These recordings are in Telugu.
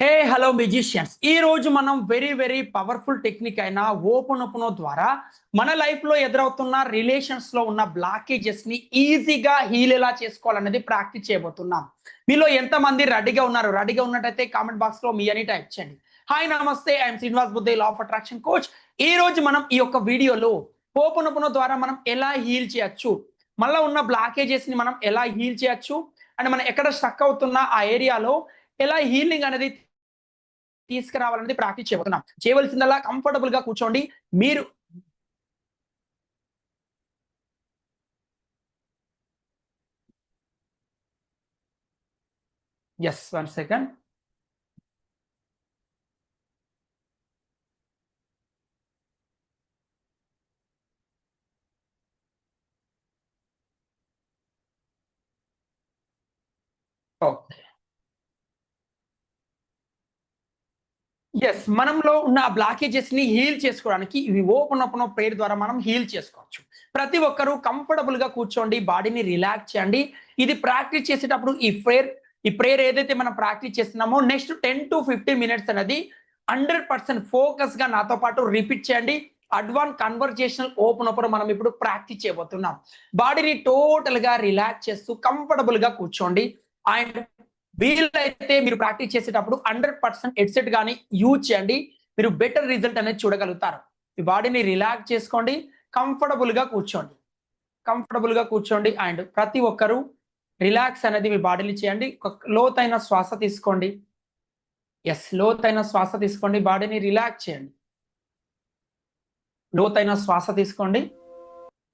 హే హలో మ్యూజిషియన్స్ ఈ రోజు మనం వెరీ వెరీ పవర్ఫుల్ టెక్నిక్ అయిన ఓపెన్ ఓపెన్ ద్వారా మన లైఫ్లో ఎదురవుతున్న రిలేషన్స్లో ఉన్న బ్లాకేజెస్ని ఈజీగా హీల్ ఎలా చేసుకోవాలనేది ప్రాక్టీస్ చేయబోతున్నాం. మీలో ఎంతమంది రెడీగా ఉన్నారు? రెడీగా ఉన్నట్టయితే కామెంట్ బాక్స్లో మీ అని టైప్ చేయండి. హాయ్ నమస్తే. ఐఎమ్ శ్రీనివాస్ బుద్ధే లా ఆఫ్ అట్రాక్షన్ కోచ్ ఈ రోజు మనం ఈ యొక్క వీడియోలో ఓపెన్ ఓపెన్ ద్వారా మనం ఎలా హీల్ చేయొచ్చు? మళ్ళీ ఉన్న బ్లాకేజెస్ని మనం ఎలా హీల్ చేయొచ్చు? అండ్ మనం ఎక్కడ స్టక్ అవుతున్న ఆ ఏరియాలో ఎలా హీలింగ్ అనేది తీసుకురావాలనేది ప్రాక్టీస్ చేయబోతున్నాం చేయవలసిందల్లా కంఫర్టబుల్గా కూర్చోండి. మీరు ఎస్ వన్ సెకండ్ ఎస్ మనంలో ఉన్న బ్లాకేజెస్ని హీల్ చేసుకోవడానికి ఇవి ఓపెన్ ఓపెన్ ప్రేయర్ ద్వారా మనం హీల్ చేసుకోవచ్చు. ప్రతి ఒక్కరూ కంఫర్టబుల్గా కూర్చోండి బాడీని రిలాక్స్ చేయండి. ఇది ప్రాక్టీస్ చేసేటప్పుడు ఈ ప్రేయర్ ఈ ప్రేయర్ ఏదైతే మనం ప్రాక్టీస్ చేస్తున్నామో next ten to fifteen minutes అనేది హండ్రెడ్ పర్సెంట్ ఫోకస్గా నాతో పాటు రిపీట్ చేయండి. అడ్వాన్స్ కన్వర్జేషనల్ ఓపెన్ ఓపెన్ మనం ఇప్పుడు ప్రాక్టీస్ చేయబోతున్నాం. బాడీని టోటల్గా రిలాక్స్ చేస్తూ కంఫర్టబుల్గా కూర్చోండి. అండ్ వీలైతే మీరు ప్రాక్టీస్ చేసేటప్పుడు హండ్రెడ్ పర్సెంట్ హెడ్సెట్ కానీ యూజ్ చేయండి. మీరు బెటర్ రిజల్ట్ అనేది చూడగలుగుతారు. మీ బాడీని రిలాక్స్ చేసుకోండి. కంఫర్టబుల్గా కూర్చోండి. కంఫర్టబుల్గా కూర్చోండి అండ్ ప్రతి ఒక్కరూ రిలాక్స్ అనేది మీ బాడీని చేయండి. ఒక లోతైన శ్వాస తీసుకోండి. ఎస్ లోతైన శ్వాస తీసుకోండి. బాడీని రిలాక్స్ చేయండి. లోతైన శ్వాస తీసుకోండి.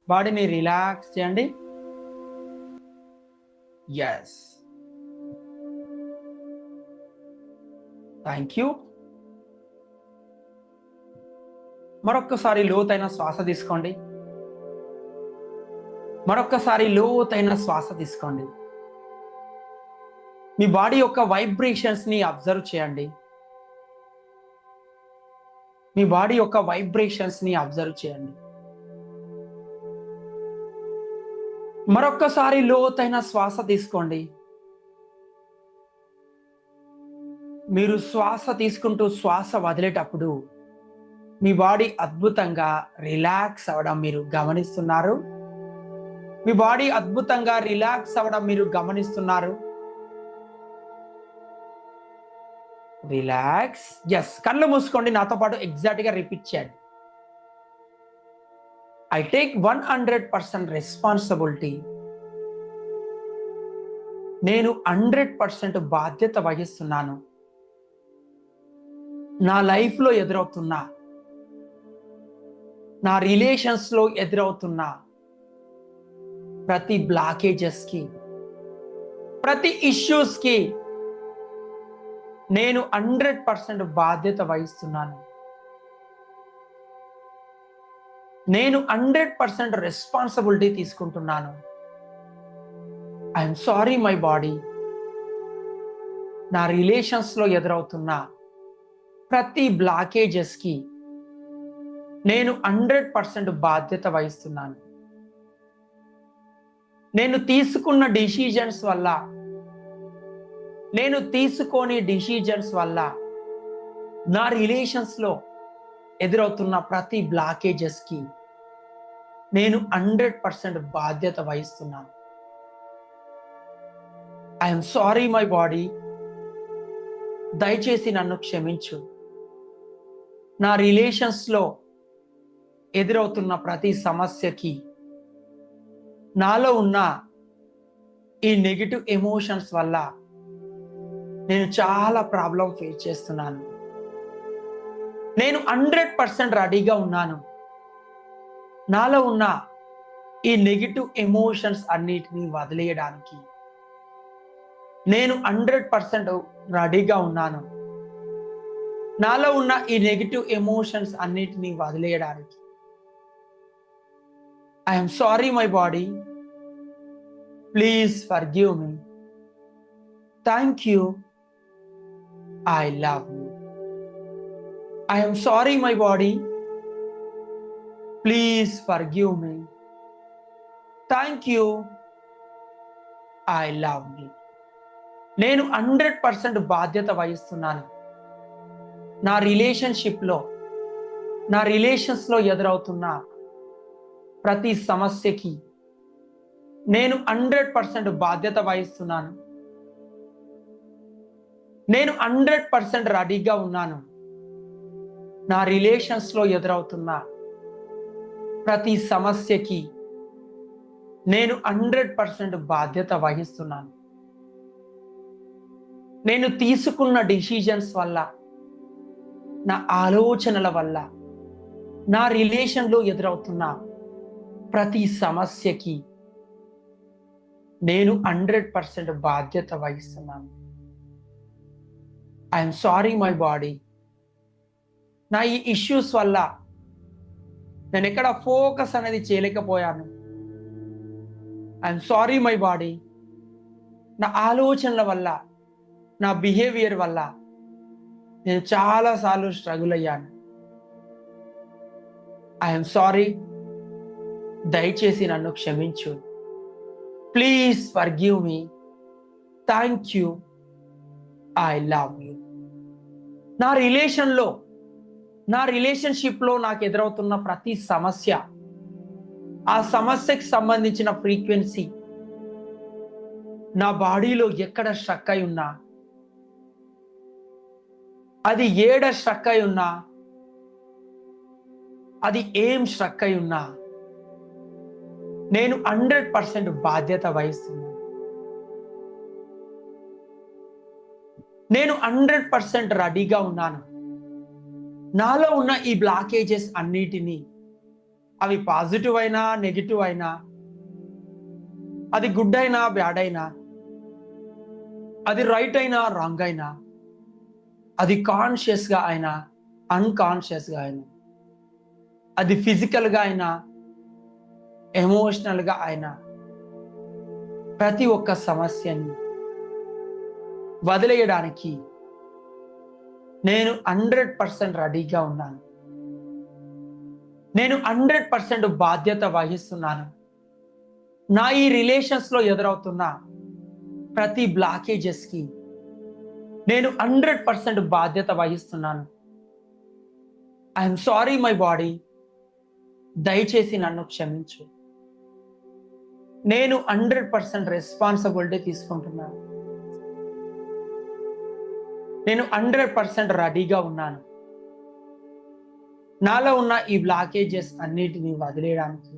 బాడీని రిలాక్స్ చేయండి. ఎస్ థ్యాంక్ యూ మరొక్కసారి లోతైన శ్వాస తీసుకోండి. మరొక్కసారి లోతైన శ్వాస తీసుకోండి. మీ బాడీ యొక్క వైబ్రేషన్స్ని అబ్జర్వ్ చేయండి. మీ బాడీ యొక్క వైబ్రేషన్స్ని అబ్జర్వ్ చేయండి. మరొక్కసారి లోతైన శ్వాస తీసుకోండి. మీరు శ్వాస తీసుకుంటూ శ్వాస వదిలేటప్పుడు మీ బాడీ అద్భుతంగా రిలాక్స్ అవ్వడం మీరు గమనిస్తున్నారు? మీ బాడీ అద్భుతంగా రిలాక్స్ అవ్వడం మీరు గమనిస్తున్నారు? రిలాక్స్? ఎస్ కళ్ళు మూసుకోండి. నాతో పాటు ఎగ్జాక్ట్గా రిపీట్ చేయండి. I take one hundred percent responsibility నేను హండ్రెడ్ పర్సెంట్ బాధ్యత వహిస్తున్నాను. నా లైఫ్లో ఎదురవుతున్నా. నా రిలేషన్స్లో ఎదురవుతున్న. ప్రతి బ్లాకేజెస్కి ప్రతి ఇష్యూస్కి నేను హండ్రెడ్ పర్సెంట్ బాధ్యత వహిస్తున్నాను. నేను హండ్రెడ్ పర్సెంట్ రెస్పాన్సిబిలిటీ తీసుకుంటున్నాను. ఐఎమ్ సారీ మై బాడీ నా రిలేషన్స్లో ఎదురవుతున్న. ప్రతి బ్లాకేజెస్కి నేను హండ్రెడ్ పర్సెంట్ బాధ్యత వహిస్తున్నాను. నేను తీసుకున్న డిసిజన్స్ వల్ల నేను తీసుకోని డిసిజన్స్ వల్ల నా రిలేషన్స్లో ఎదురవుతున్న ప్రతి బ్లాకేజెస్కి నేను హండ్రెడ్ పర్సెంట్ బాధ్యత వహిస్తున్నాను. ఐఎమ్ సారీ మై బాడీ దయచేసి నన్ను క్షమించు. నా రిలేషన్స్లో ఎదురవుతున్న ప్రతి సమస్యకి నాలో ఉన్న ఈ నెగిటివ్ ఎమోషన్స్ వల్ల నేను చాలా ప్రాబ్లం ఫేస్ చేస్తున్నాను. నేను హండ్రెడ్ పర్సెంట్ రెడీగా ఉన్నాను. నాలో ఉన్న ఈ నెగిటివ్ ఎమోషన్స్ అన్నిటినీ వదిలేయడానికి నేను హండ్రెడ్ పర్సెంట్ రెడీగా ఉన్నాను. నాలో ఉన్న ఈ నెగిటివ్ ఎమోషన్స్ అన్నిటినీ వదిలేయడానికి. I'm sorry my body please forgive me thank you I love you I'm sorry my body please forgive me thank you I love you నేను హండ్రెడ్ పర్సెంట్ బాధ్యత వహిస్తున్నాను. నా రిలేషన్షిప్లో నా రిలేషన్స్లో ఎదురవుతున్న ప్రతి సమస్యకి నేను హండ్రెడ్ పర్సెంట్ బాధ్యత వహిస్తున్నాను. నేను హండ్రెడ్ పర్సెంట్ రెడీగా ఉన్నాను. నా రిలేషన్స్లో ఎదురవుతున్న ప్రతి సమస్యకి నేను హండ్రెడ్ పర్సెంట్ బాధ్యత వహిస్తున్నాను. నేను తీసుకున్న డిసిజన్స్ వల్ల నా ఆలోచనల వల్ల నా రిలేషన్లో ఎదురవుతున్న ప్రతి సమస్యకి నేను హండ్రెడ్ పర్సెంట్ బాధ్యత వహిస్తున్నాను. I'm sorry my body. నా ఈ ఇష్యూస్ వల్ల నేను ఎక్కడ ఫోకస్ అనేది చేయలేకపోయాను. I'm sorry my body. నా ఆలోచనల వల్ల నా బిహేవియర్ వల్ల నేను చాలాసార్లు స్ట్రగుల్ అయ్యాను. ఐఎమ్ సారీ దయచేసి నన్ను క్షమించు. Please forgive me thank you I love you నా రిలేషన్లో నా రిలేషన్షిప్లో నాకు ఎదురవుతున్న ప్రతి సమస్య ఆ సమస్యకి సంబంధించిన ఫ్రీక్వెన్సీ నా బాడీలో ఎక్కడ స్ట్రక్ అయి ఉన్నా అది ఏడ స్ట్రక్ అయి ఉన్నా అది ఏం స్ట్రక్ అయి ఉన్నా నేను హండ్రెడ్ పర్సెంట్ బాధ్యత వహిస్తున్నాను నేను హండ్రెడ్ పర్సెంట్ రెడీగా ఉన్నాను. నాలో ఉన్న ఈ బ్లాకేజెస్ అన్నిటినీ అవి పాజిటివ్ అయినా నెగిటివ్ అయినా అది గుడ్ అయినా బ్యాడ్ అయినా అది రైట్ అయినా రాంగ్ అయినా అది కాన్షియస్గా అయినా అన్కాన్షియస్గా అయినా అది ఫిజికల్గా అయినా ఎమోషనల్గా అయినా ప్రతి ఒక్క సమస్యని వదిలేయడానికి నేను హండ్రెడ్ పర్సెంట్ రెడీగా ఉన్నాను. నేను హండ్రెడ్ పర్సెంట్ బాధ్యత వహిస్తున్నాను. నా ఈ రిలేషన్స్లో ఎదురవుతున్న ప్రతి బ్లాకేజెస్కి నేను హండ్రెడ్ పర్సెంట్ బాధ్యత వహిస్తున్నాను. ఐఎమ్ సారీ మై బాడీ దయచేసి నన్ను క్షమించు. నేను హండ్రెడ్ పర్సెంట్ రెస్పాన్సిబిలిటీ తీసుకుంటున్నాను. నేను హండ్రెడ్ పర్సెంట్ రెడీగా ఉన్నాను. నాలో ఉన్న ఈ బ్లాకేజెస్ అన్నిటినీ వదిలేయడానికి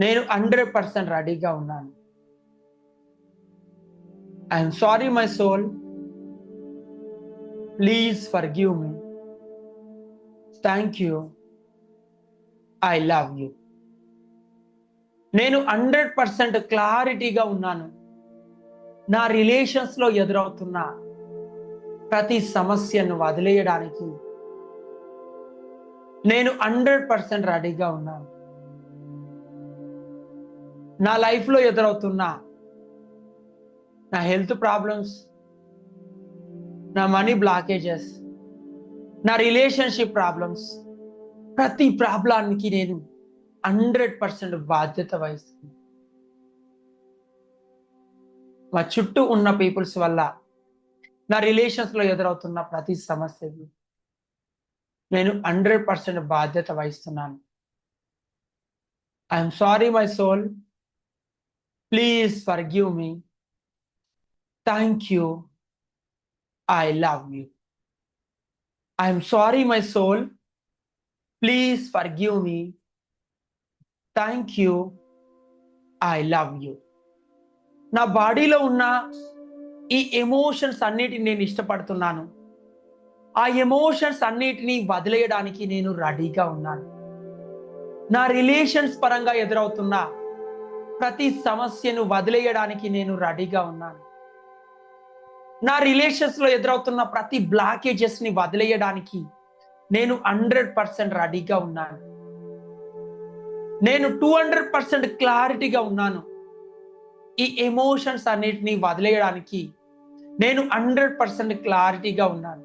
నేను హండ్రెడ్ పర్సెంట్ రెడీగా ఉన్నాను. I'm sorry my soul please forgive me thank you I love you నేను హండ్రెడ్ పర్సెంట్ క్లారిటీగా ఉన్నాను. నా రిలేషన్స్లో ఎదురవుతున్న ప్రతి సమస్యను వదిలేయడానికి నేను హండ్రెడ్ పర్సెంట్ రెడీగా ఉన్నాను. నా లైఫ్లో ఎదురవుతున్న నా హెల్త్ ప్రాబ్లమ్స్ నా మనీ బ్లాకేజెస్ నా రిలేషన్షిప్ ప్రాబ్లమ్స్ ప్రతి ప్రాబ్లానికి నేను హండ్రెడ్ పర్సెంట్ బాధ్యత వహిస్తుంది మా చుట్టూ ఉన్న పీపుల్స్ వల్ల నా రిలేషన్స్లో ఎదురవుతున్న ప్రతి సమస్యకి నేను హండ్రెడ్ పర్సెంట్ బాధ్యత వహిస్తున్నాను. I'm sorry my soul. Please forgive me. Thank you. I love you I'm sorry my soul please forgive me thank you I love you నా బాడీలో ఉన్న ఈ ఎమోషన్స్ అన్నిటిని నేను ఇష్టపడుతున్నాను. ఆ ఎమోషన్స్ అన్నిటినీ వదిలేయడానికి నేను రెడీగా ఉన్నాను. నా రిలేషన్స్ పరంగా ఎదురవుతున్న ప్రతి సమస్యను వదిలేయడానికి నేను రెడీగా ఉన్నాను. నా రిలేషన్స్లో ఎదురవుతున్న ప్రతి బ్లాకేజెస్ని వదిలేయడానికి నేను హండ్రెడ్ పర్సెంట్ రెడీగా ఉన్నాను. నేను టూ హండ్రెడ్ పర్సెంట్ క్లారిటీగా ఉన్నాను. ఈ ఎమోషన్స్ అన్నిటిని వదిలేయడానికి నేను హండ్రెడ్ పర్సెంట్ క్లారిటీగా ఉన్నాను.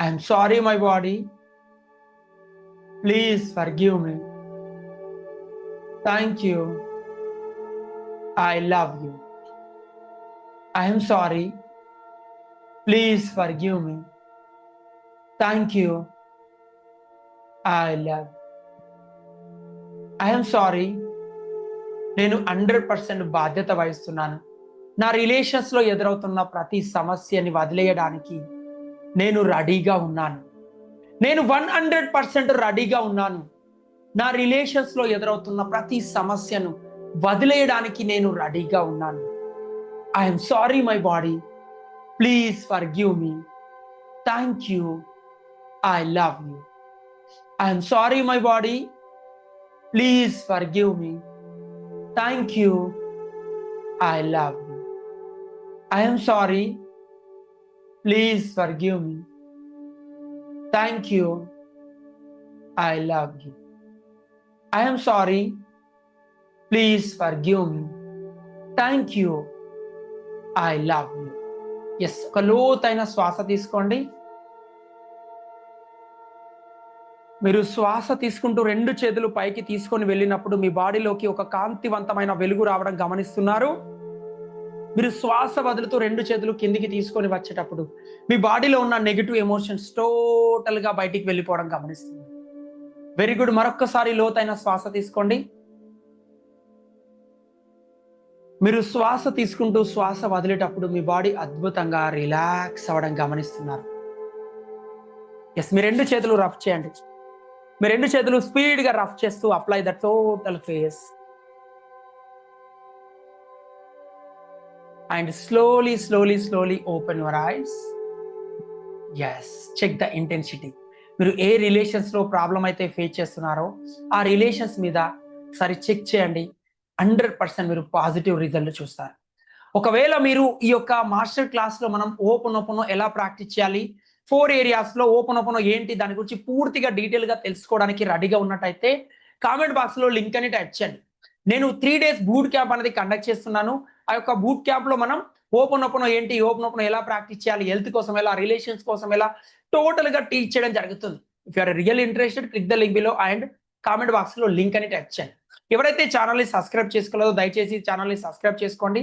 I'm sorry my body. Please forgive me. Thank you. I love you. I'm sorry please forgive me thank you I love I'm sorry నేను హండ్రెడ్ పర్సెంట్ బాధ్యత వహిస్తున్నాను. నా రిలేషన్స్లో ఎదురవుతున్న ప్రతి సమస్యని వదిలేయడానికి నేను రెడీగా ఉన్నాను. నేను వన్ హండ్రెడ్ పర్సెంట్ రెడీగా ఉన్నాను. నా రిలేషన్స్లో ఎదురవుతున్న ప్రతి సమస్యను వదిలేయడానికి నేను రెడీగా ఉన్నాను. I am sorry, my body. Please forgive me. Thank you. I love you. I am sorry, my body. Please forgive me. Thank you. I love you. I am sorry. Please forgive me. Thank you. I love you. I am sorry. Please forgive me. Thank you. I love you yes ఒక లోతైన శ్వాస తీసుకోండి. మీరు శ్వాస తీసుకుంటూ రెండు చేతులు పైకి తీసుకొని వెళ్ళినప్పుడు మీ బాడీలోకి ఒక కాంతివంతమైన వెలుగు రావడం గమనిస్తున్నారు. మీరు శ్వాస వదులుతూ రెండు చేతులు కిందికి తీసుకొని వచ్చేటప్పుడు మీ బాడీలో ఉన్న నెగిటివ్ ఎమోషన్స్ టోటల్గా బయటికి వెళ్ళిపోవడం గమనిస్తుంది వెరీ గుడ్ మరొక్కసారి లోతైన శ్వాస తీసుకోండి. మీరు శ్వాస తీసుకుంటూ శ్వాస వదిలేటప్పుడు మీ బాడీ అద్భుతంగా రిలాక్స్ అవ్వడం గమనిస్తున్నారు. ఎస్ మీ రెండు చేతులు రఫ్ చేయండి. మీ రెండు చేతులు స్పీడ్గా రఫ్ చేస్తూ apply the total face and slowly slowly slowly open your eyes yes check the intensity మీరు ఏ రిలేషన్స్లో ప్రాబ్లం అయితే ఫేస్ చేస్తున్నారో ఆ రిలేషన్స్ మీద ఒకసారి చెక్ చేయండి. హండ్రెడ్ పర్సెంట్ మీరు పాజిటివ్ రిజల్ట్ చూస్తారు. ఒకవేళ మీరు ఈ యొక్క మాస్టర్ క్లాస్లో మనం ఓపెన్ ఓపెన్ ఎలా ప్రాక్టీస్ చేయాలి ఫోర్ ఏరియాస్లో ఓపెన్ ఓపెన్ ఏంటి దాని గురించి పూర్తిగా డీటెయిల్గా తెలుసుకోవడానికి రెడీగా ఉన్నట్టయితే కామెంట్ బాక్స్లో లింక్ అని టైప్ చేయండి. నేను త్రీ డేస్ బూట్ క్యాంప్ అనేది కండక్ట్ చేస్తున్నాను. ఆ యొక్క బూట్ క్యాంప్లో మనం ఓపెన్ ఓపెన్ ఏంటి ఓపెన్ ఓపెన్ ఎలా ప్రాక్టీస్ చేయాలి హెల్త్ కోసం ఎలా రిలేషన్స్ కోసం ఎలా టోటల్గా టీచ్ చేయడం జరుగుతుంది. If you're real interested click the link below and comment బాక్స్లో లింక్ అని టైప్ చేయండి. ఎవరైతే ఛానల్ని సబ్స్క్రైబ్ చేసుకోలేదో దయచేసి ఛానల్ని సబ్స్క్రైబ్ చేసుకోండి.